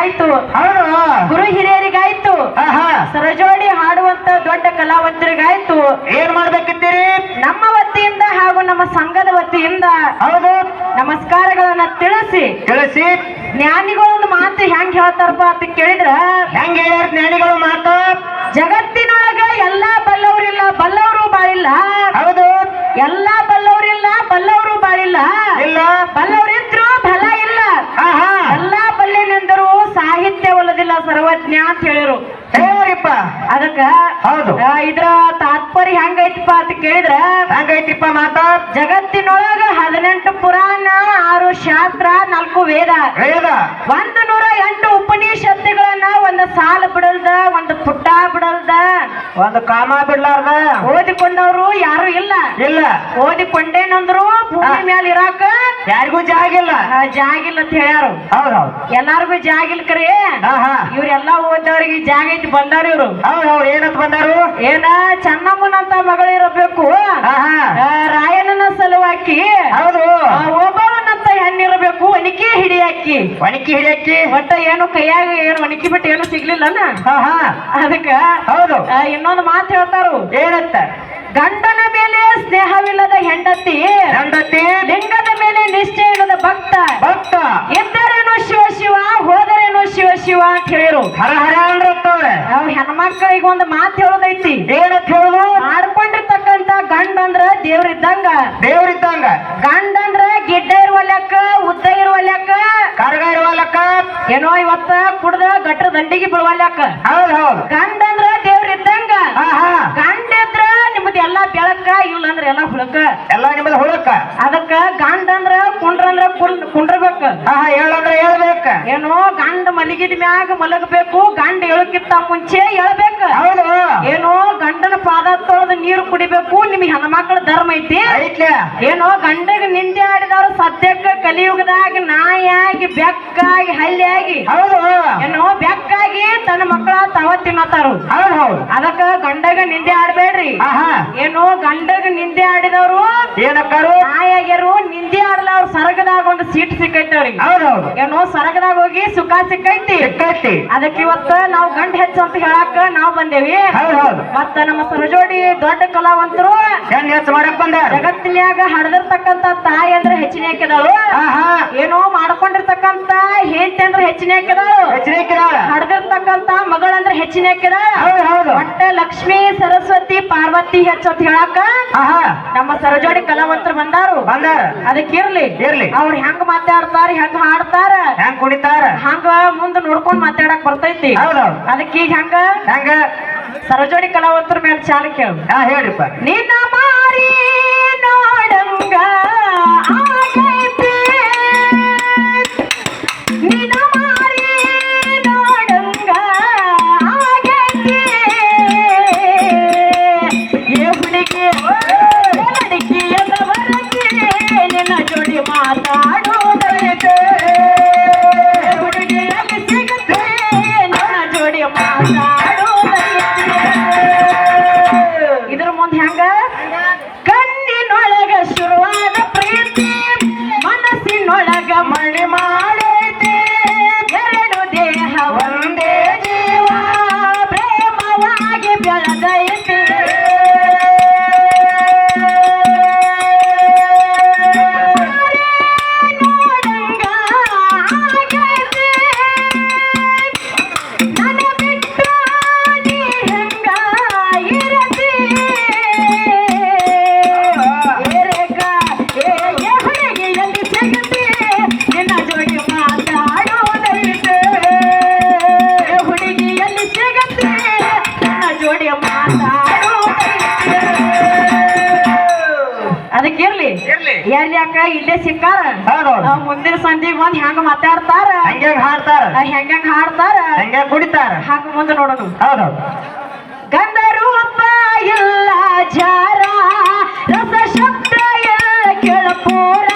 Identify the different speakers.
Speaker 1: ಆಯ್ತು.
Speaker 2: ಹೌದು.
Speaker 1: ಗುರು ಹಿರಿಯರಿಗಾಯ್ತು. ಸರಜೋಡಿ ಹಾಡುವಂತ ದೊಡ್ಡ ಕಲಾವಂತರಿಗಾಯ್ತು.
Speaker 2: ಏನ್ ಮಾಡ್ಬೇಕಿದ್ದೀರಿ
Speaker 1: ನಮ್ಮ ವತಿಯಿಂದ ಹಾಗೂ ನಮ್ಮ ಸಂಘದ ವತಿಯಿಂದ
Speaker 2: ಹೌದು.
Speaker 1: ನಮಸ್ಕಾರಗಳನ್ನ ತಿಳಿಸಿ.
Speaker 2: ತಿಳಿಸಿ.
Speaker 1: ಜ್ಞಾನಿಗಳೊಂದು ಮಾತು ಹೆಂಗ್ ಹೇಳ್ತಾರಪ್ಪ ಅಂತ ಕೇಳಿದ್ರ
Speaker 2: ಹೆಂಗ್ ಹೇಳ್ಯಾರ ಜ್ಞಾನಿಗಳು ಮಾತು
Speaker 1: ಜಗತ್ತಿನೊಳಗ ಎಲ್ಲಾ ಬಲ್ಲವರಿಲ್ಲ ಬಲ್ಲವರು ಬಾಳಿಲ್ಲ
Speaker 2: ಹೌದು
Speaker 1: ಎಲ್ಲಾ ಬಲ್ಲವರಿಲ್ಲ ಬಲ್ಲವರು ಬಾಳಿಲ್ಲ
Speaker 2: ಇಲ್ಲ
Speaker 1: ಬಲ್ಲವರಿದ್ರು ಫಲ ಇಲ್ಲ
Speaker 2: ಆಹಾ
Speaker 1: ಎಲ್ಲಾ ಬಲ್ಲೆನೆಂದರು ಸಾಹಿತ್ಯ ಒಲ್ಲದಿಲ್ಲ ಸರ್ವಜ್ಞ ಅಂತ ಹೇಳಿರು
Speaker 2: ಹೇಳ್ರಿಪ್ಪ
Speaker 1: ಅದಕ್ಕ
Speaker 2: ಹೌದು.
Speaker 1: ಆ, ಇದ್ರ ತಾತ್ಪರ್ಯ ಹೆಂಗೈತಪ್ಪ ಅಂತ ಕೇಳಿದ್ರ
Speaker 2: ಹಂಗೈತಿಪ್ಪ ಮಾತ?
Speaker 1: ಜಗತ್ತಿನೊಳಗ ಹದಿನೆಂಟು ಪುರಾಣ ಆರು ಶಾಸ್ತ್ರ ನಾಲ್ಕು ವೇದ.
Speaker 2: ವೇದ?
Speaker 1: ಒಂದು ನೂರ ಎಂಟು ಉಪನಿಷತ್ತುಗಳನ್ನ ಒಂದು ಸಾಲ ಬಿಡಲ್ದ ಒಂದು ಪುಟ್ಟ ಬಿಡಲ್ದ.
Speaker 2: ಒಂದು ಕಾಮ ಬಿಡ್ಲಾರ್ದ?
Speaker 1: ಓದಿಕೊಂಡವ್ರು ಯಾರು ಇಲ್ಲ.
Speaker 2: ಇಲ್ಲ.
Speaker 1: ಓದಿಕೊಂಡೇನಂದ್ರು ಭೂಮಿ
Speaker 2: ಮೇಲೆ
Speaker 1: ಮ್ಯಾಲ ಇರಾಕ
Speaker 2: ಯಾರಿಗೂ ಜಾಗಿಲ್ಲ
Speaker 1: ಜಾಗ ಜಾಗಿಲ್ಲ ಅಂತ ಹೇಳ್ಯಾರು. ಎಲ್ಲಾರ್ಗು ಜಾಗಿಲ್ ಕರೆ. ಇವ್ರೆಲ್ಲಾ ಓದವ್ರಿಗೆ ಜಾಗ ಐತಿ ಬಂದಾರ ಇವ್ರು.
Speaker 2: ಹೌದು ಹೌದು. ಏನಂತ ಬಂದಾರು?
Speaker 1: ಏನ ಚೆನ್ನಮ್ಮನಂತ ಮಗಳಿರಬೇಕು
Speaker 2: ಆಹಾ
Speaker 1: ಆ, ರಾಯಣ್ಣನ ಸಲುವಾಕಿ
Speaker 2: ಹೌದು.
Speaker 1: ಒಬ್ಬವನಂತ ಹೆಣ್ಣಿರಬೇಕು ಒಣಕಿ ಹಿಡಿಯಾಕಿ.
Speaker 2: ಒಣಕಿ ಹಿಡಿಯಾಕಿ.
Speaker 1: ಒಟ್ಟ ಏನು ಕೈಯಾಗ ಏನು ಒಣಕಿ ಬಿಟ್ಟು ಏನು
Speaker 2: ಸಿಗ್ಲಿಲ್ಲ
Speaker 1: ಅದಕ್ಕ
Speaker 2: ಹೌದು.
Speaker 1: ಇನ್ನೊಂದು ಮಾತು ಹೇಳ್ತಾರು.
Speaker 2: ಏನಂತ?
Speaker 1: ಗಂಡನ ಮೇಲೆ ಸ್ನೇಹವಿಲ್ಲದ ಹೆಂಡತಿ
Speaker 2: ಹೆಂಡತಿ
Speaker 1: ಲಿಂಗದ ಮೇಲೆ ನಿಶ್ಚಯ ಇಲ್ಲದ ಭಕ್ತ
Speaker 2: ಭಕ್ತ.
Speaker 1: ಇದ್ದರೇನು ಶಿವ ಶಿವ ಹೋದರೇನು ಶಿವ ಶಿವ ಅಂತ ಹೇಳಿರು.
Speaker 2: ಹರ ಹರ ಅಂದ್ರತ್ತವ್ರೆ
Speaker 1: ನಾವು ಹೆಣ್ಮಕ್ಳಿಗೆ ಒಂದು ಮಾತು ಹೇಳೋದೈತಿ.
Speaker 2: ಏನಂತ ಹೇಳುದು?
Speaker 1: ಮಾಡ್ಕೊಂಡಿರ್ತಕ್ಕಂತ ಗಂಡ ಅಂದ್ರ ದೇವ್ರಿದ್ದಂಗ.
Speaker 2: ದೇವ್ರಿದ್ದಂಗ.
Speaker 1: ಗಂಡ ಅಂದ್ರ ಗಿಡ್ಡ ಇರುವ ಲೆಕ್ಕ ಉದ್ದ ಇರುವ ಲೆಕ್ಕ.
Speaker 2: ಕರ್ಗ ಲೆಕ್ಕ.
Speaker 1: ಏನೋ ಇವತ್ತ ಕುಡ್ದ ಗಟ್ಟರ ದಂಡಿಗೆ ಬೀಳುವ ಲೆಕ್ಕ.
Speaker 2: ಹೌದು ಹೌದು.
Speaker 1: ಗಂಡ ಅಂದ್ರ ದೇವ್ರಿದ್ದಂಗ. ಗಂಡ ನಿಮ್ದು ಎಲ್ಲಾ ಬೆಳಕ ಇಲ್ಲ ಅಂದ್ರ ಎಲ್ಲಾ ಹುಳಕ.
Speaker 2: ಎಲ್ಲ ನಿಮ್ಮದ ಹುಳಕ.
Speaker 1: ಅದಕ್ಕ ಗಂಡ ಅಂದ್ರ ಕುಂಡ್ರ ಅಂದ್ರ ಕುಂಡ್ ಕುಂಡ್ರಬೇಕ.
Speaker 2: ಆಹಾ ಹೇಳಂದ್ರೆ ಹೇಳ್ಬೇಕ
Speaker 1: ಏನೋ ಗಂಡ ಮಲಗಿದ ಮ್ಯಾಗ ಮಲಗಬೇಕು ಗಂಡ ಹೇಳಕ್ಕಿಂತ ಮುಂಚೆ ಹೇಳ್ಬೇಕ
Speaker 2: ಹೌದು.
Speaker 1: ಏನೋ ಗಂಡನ ಪಾದ ತೊಳೆದು ನೀರು ಕುಡಿಬೇಕು ನಿಮಗೆ ಹೆಣ್ಮಕ್ಳ ಧರ್ಮ ಐತಿ. ಏನೋ ಗಂಡಗ ನಿಂದೆ ಆಡಿದವ್ರು ಸದ್ಯಕ್ಕ ಕಲಿಯುಗದಾಗ ನಾಯಾಗಿ ಬೆಕ್ಕಾಗಿ ಹಲ್ಲಿಯಾಗಿ
Speaker 2: ಹೌದು.
Speaker 1: ಏನೋ ಬೆಕ್ಕಾಗಿ ತನ್ನ ಮಕ್ಕಳ ತಾವ ತಿನ್ನತಾರು
Speaker 2: ಹೌದು ಹೌದು.
Speaker 1: ಅದಕ್ಕ ಗಂಡಗ ನಿಂದೆ ಆಡ್ಬೇಡ್ರಿ.
Speaker 2: ಆಹಾ.
Speaker 1: ಏನೋ ಗಂಡಗ ನಿಂದೆ ಆಡಿದವರು
Speaker 2: ಏನಕ್ಕಾರು?
Speaker 1: ನಾಯಾಗ್ಯರು ನಿಂದೆ ಆಡಲ್ಲ ಅವ್ರ ಸರಗದಾಗ ಒಂದು ಸೀಟ್ ಸಿಕ್ಕೈತವ್ರಿ.
Speaker 2: ಹೌದು ಹೌದು.
Speaker 1: ಏನೋ ಸರಗದಾಗ ಹೋಗಿ ಸುಖ ಸಿಕ್ಕೈತಿ.
Speaker 2: ಸಿಕ್ಕೈತಿ.
Speaker 1: ಅದಕ್ಕೆ ಇವತ್ತ ನಾವು ಗಂಡ ಹೆಚ್ಚು ಅಂತ ಹೇಳಾಕ ನಾವು ಬಂದೇವಿ.
Speaker 2: ಹೌದು ಹೌದು.
Speaker 1: ಮತ್ತ ನಮ್ಮ ಸರಜೋಡಿ ದೊಡ್ಡ ಕಲಾವಂತರು
Speaker 2: ಹೆಂಗ್ ಹೆಚ್ಚು ಮಾಡಕ್ ಬಂದಾರ?
Speaker 1: ಜಗತ್ತಿನ್ಯಾಗ ಹಡದಿರ್ತಕ್ಕಂತ ತಾಯಿ ಅಂದ್ರೆ ಹೆಚ್ಚಿನ ಹಾಕಿದಳು
Speaker 2: ಆಹಾ.
Speaker 1: ಏನೋ ಮಾಡ್ಕೊಂಡಿರ್ತಕ್ಕಂತ ಹೆಂಡತಿ ಅಂದ್ರೆ ಹೆಚ್ಚಿನ ಹಡ್ದಿರ್ತಕ್ಕಂತ
Speaker 2: ಮಗಳ
Speaker 1: ಅಂದ್ರೆ ಮಗಳಂದ್ರೆ ಹೆಚ್ಚಿನ ಒಟ್ಟ ಲಕ್ಷ್ಮೀ ಸರಸ್ವತಿ ಪಾರ್ವತಿ ಹೆಚ್ಚು ಅಂತ ಹೇಳಾಕ ನಮ್ಮ ಸರಜೋಡಿ ಕಲಾವಂತರು ಬಂದಾರು.
Speaker 2: ಬಂದಾರ.
Speaker 1: ಅದಕ್ಕೆ
Speaker 2: ಇರ್ಲಿ.
Speaker 1: ಅವ್ರು ಹೆಂಗ್ ಮಾತಾಡ್ತಾರ ಹೆಂಗ್ ಹಾಡ್ತಾರ?
Speaker 2: ಹೆಂಗ್ ಕುಡಿತಾರ
Speaker 1: ಹಂಗ ಮುಂದ್ ನೋಡ್ಕೊಂಡ್ ಮಾತಾಡಕ್ ಬರ್ತೈತಿ. ಅದಕ್ಕೆ ಈಗ ಹೆಂಗ?
Speaker 2: ಹೆಂಗ?
Speaker 1: ಸರಜೋಡಿ ಕಲಾವಂತರ ಮೇಲೆ ಚಾಲ ಕೇಳು.
Speaker 2: ಹೇಳ್ರಿಪ್ಪ.
Speaker 1: ನಿನ್ನ ನಿನ್ನ
Speaker 2: ಇರ್ಲಿ.
Speaker 1: ಎಲ್ಲಿ ಯಾಕ? ಇಲ್ಲೇ ಸಿಕ್ಕಾರ? ಮುಂದಿನ ಸಂಧಿಗೆ ಬಂದ್ ಹೆಂಗ ಮಾತಾಡ್ತಾರ?
Speaker 2: ಹೆಂಗ ಹಾಡ್ತಾರ?
Speaker 1: ಹೆಂಗ ಹಾಡ್ತಾರ?
Speaker 2: ಹೆಂಗ ಕುಡಿತಾರ?
Speaker 1: ಹಾಗ ಮುಂದೆ ನೋಡೋಣ
Speaker 2: ಹೌದು.
Speaker 1: ಗಂಧರೂಪ ಇಲ್ಲ ಜಾರ ರಸ ಶಬ್ದ ಎಲ್ಲ ಕೇಳಪೂರ.